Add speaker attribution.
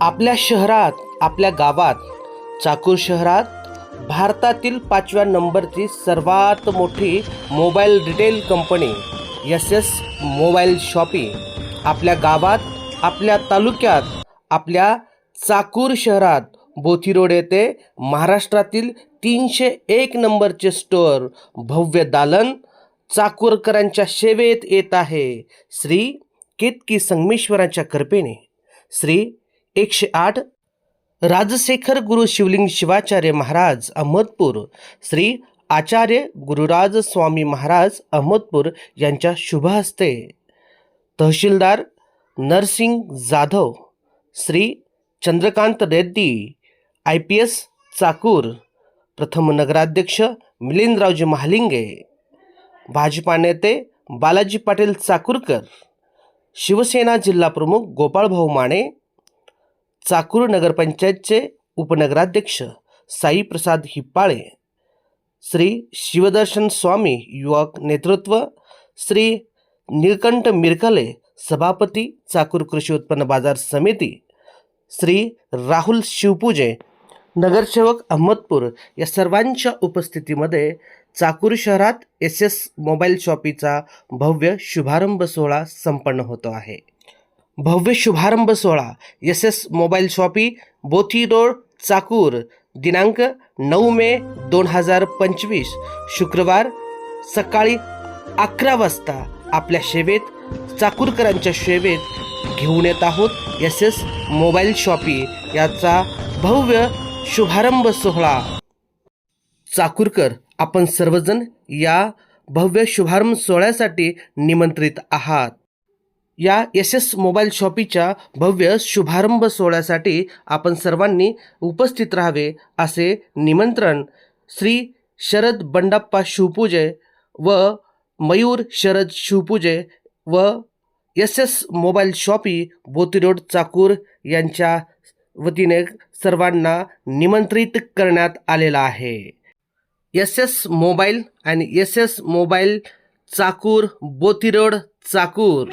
Speaker 1: आपल्या शहरात आपल्या गावात चाकूर शहरात भारतातील पाचव्या नंबरची सर्वात मोठी mobile retail company S S mobile shoppy आपल्या गावात आपल्या तालुक्यात आपल्या चाकूर शहरात बोथी रोड येथे महाराष्ट्रातील तीनशे एक नंबरचे स्टोअर भव्य दालन चाकूरकरांच्या सेवेत येत आहे. श्री केतकी संगमेश्वराच्या कृपेने. श्री एकशे आठ राजशेखर गुरु शिवलिंग शिवाचार्य महाराज अहमदपूर. श्री आचार्य गुरुराज स्वामी महाराज अहमदपूर यांच्या शुभ हस्ते तहसीलदार Narsing Jadhav. Shri Chandrakant Reddy. I P S Chakur. प्रथम नगराध्यक्ष मिलिंदरावजी महालिंगे. भाजपा नेते बालाजी पाटील चाकूरकर शिवसेना जिल्हा प्रमुख गोपाळभाऊ माने चाकूर नगरपंचायतचे उपनगराध्यक्ष साईप्रसाद हिप्पाळे श्री शिवदर्शन स्वामी युवक नेतृत्व श्री निळकंठ मिरकले सभापती चाकूर कृषी उत्पन्न बाजार समिती श्री राहुल शिवपूजे नगरसेवक अहमदपूर या सर्वांच्या उपस्थितीमध्ये चाकूर शहरात एस एस मोबाईल शॉपीचा भव्य शुभारंभ सोहळा संपन्न होतो आहे. भव्य शुभारंभ सोहळा S S mobile shoppy Bothi road Chakur दिनांक नऊ मे दोन हजार पंचवीस शुक्रवार सकाळी अकरा वाजता आपल्या सेवेत चाकूरकरांच्या सेवेत घेऊन येत आहोत एस एस मोबाईल शॉपी. याचा भव्य शुभारंभ सोहळा. चाकूरकर आपण सर्वजण या भव्य शुभारंभ सोहळ्यासाठी निमंत्रित आहात. या एस एस मोबाईल शॉपीच्या भव्य शुभारंभ सोहळ्यासाठी आपण सर्वांनी उपस्थित राहावे असे निमंत्रण श्री शरद बंडाप्पा शिवपूजे व मयूर शरद शिवपूजे व S S mobile shoppy Boti road Chakur यांच्या वतीने सर्वांना निमंत्रित करण्यात आलेला आहे. एस एस मोबाईल आणि S S mobile Chakur Boti road Chakur.